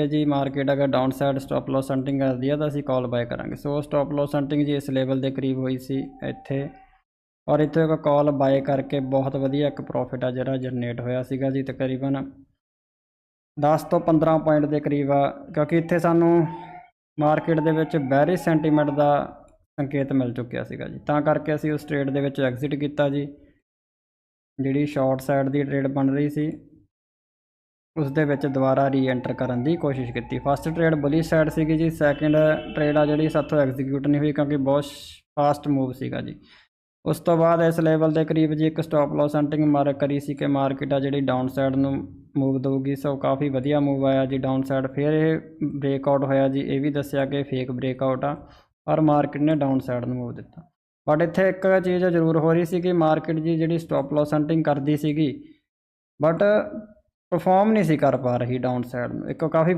ਹੈ ਜੀ ਮਾਰਕੀਟ ਅਗਰ down side stop loss hunting ਕਰਦੀ ਆ ਤਾਂ ਅਸੀਂ ਕਾਲ ਬਾਏ ਕਰਾਂਗੇ। ਸੋ ਸਟਾਪ ਲਾਸ ਹੰਟਿੰਗ ਜੀ ਇਸ ਲੈਵਲ ਦੇ ਕਰੀਬ ਹੋਈ ਸੀ ਇੱਥੇ। ਔਰ ਇੱਥੇ ਇੱਕ ਕਾਲ ਬਾਏ ਕਰਕੇ ਬਹੁਤ ਵਧੀਆ ਇੱਕ ਪ੍ਰੋਫਿਟ ਆ ਜਿਹੜਾ ਜਨਰੇਟ ਹੋਇਆ ਸੀਗਾ ਜੀ ਤਕਰੀਬਨ 10 ਤੋਂ 15 ਪੁਆਇੰਟ ਦੇ ਕਰੀਬ ਆ। ਕਿਉਂਕਿ ਇੱਥੇ ਸਾਨੂੰ ਮਾਰਕੀਟ ਦੇ ਵਿੱਚ ਬੈਰੀ ਸੈਂਟੀਮੈਂਟ ਦਾ ਸੰਕੇਤ ਮਿਲ ਚੁੱਕਿਆ ਸੀਗਾ ਜੀ। ਤਾਂ ਕਰਕੇ ਅਸੀਂ ਉਸ ਟ੍ਰੇਡ ਦੇ ਵਿੱਚ ਐਗਜ਼ਿਟ ਕੀਤਾ ਜੀ। ਜਿਹੜੀ ਸ਼ਾਰਟ ਸਾਈਡ ਦੀ ਟ੍ਰੇਡ ਬਣ ਰਹੀ ਸੀ। ਉਸ ਦੇ ਵਿੱਚ ਦੁਬਾਰਾ ਰੀਐਂਟਰ ਕਰਨ ਦੀ ਕੋਸ਼ਿਸ਼ ਕੀਤੀ। ਫਸਟ ਟ੍ਰੇਡ ਬੁਲੀ ਸਾਈਡ ਸੀਗੀ ਜੀ ਸੈਕਿੰਡ ਟ੍ਰੇਡ ਆ ਜਿਹੜੀ ਸਾਥੋਂ ਐਗਜ਼ੀਕਿਊਟ ਨਹੀਂ ਹੋਈ ਕਿਉਂਕਿ ਬਹੁਤ ਫਾਸਟ ਮੂਵ ਸੀਗਾ ਜੀ। ਉਸ ਤੋਂ ਬਾਅਦ ਇਸ ਲੈਵਲ ਦੇ ਕਰੀਬ ਜੀ ਇੱਕ ਸਟਾਪ ਲਾਸ ਹੰਟਿੰਗ ਮਾਰਕ ਕਰੀ ਸੀ ਕਿ ਮਾਰਕੀਟ ਆ ਜਿਹੜੀ ਡਾਊਨ ਸਾਈਡ ਨੂੰ ਮੂਵ ਦਊਗੀ, ਸੋ ਕਾਫੀ ਵਧੀਆ ਮੂਵ ਆਇਆ ਜੀ ਡਾਊਨ ਸਾਈਡ ਫਿਰ ਇਹ ਬ੍ਰੇਕਆਊਟ ਹੋਇਆ ਜੀ, ਇਹ ਵੀ ਦੱਸਿਆ ਕਿ ਫੇਕ ਬ੍ਰੇਕ ਆਊਟ ਆ, ਪਰ ਮਾਰਕੀਟ ਨੇ ਡਾਊਨ ਸਾਈਡ ਨੂੰ ਮੂਵ ਦਿੱਤਾ। ਬਟ ਇੱਥੇ ਇੱਕ ਚੀਜ਼ ਜ਼ਰੂਰ ਹੋ ਰਹੀ ਸੀ ਕਿ ਮਾਰਕੀਟ ਜੀ ਜਿਹੜੀ ਸਟਾਪ ਲਾਸ ਹੰਟਿੰਗ ਕਰਦੀ ਸੀਗੀ ਬਟ ਪਰਫਾਰਮ ਨਹੀਂ ਸੀ ਕਰ ਪਾ ਰਹੀ ਡਾਊਨ ਸਾਈਡ ਨੂੰ। ਇੱਕ ਕਾਫੀ